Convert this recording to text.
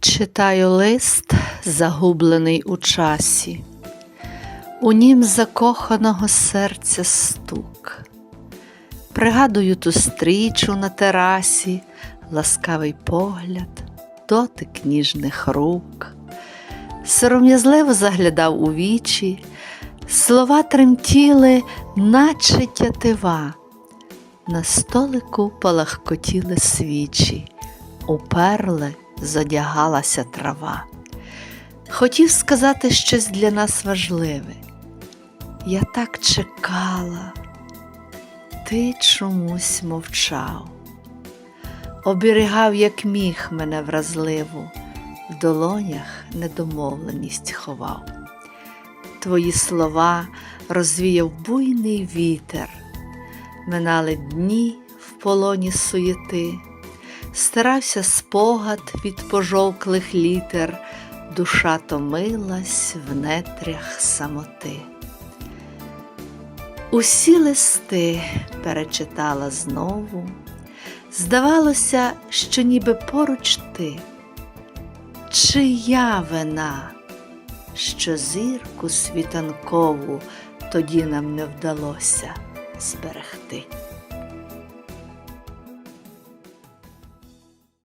Читаю лист, загублений у часі, у нім закоханого серця стук. Пригадую ту стрічу на терасі, ласкавий погляд, дотик ніжних рук. Сором'язливо заглядав у вічі, слова тремтіли, наче тятива. На столику палахкотіли свічі, у перли задягалася трава. Хотів сказати щось для нас важливе. Я так чекала, ти чомусь мовчав, оберігав, як міг мене вразливу, в долонях недомовленість ховав. Твої слова розвіяв буйний вітер, минали дні в полоні суєти, старався спогад від пожовклих літер, душа томилась в нетрях самоти. Усі листи перечитала знову, здавалося, що ніби поруч ти, чия вина, що зірку світанкову тоді нам не вдалося зберегти.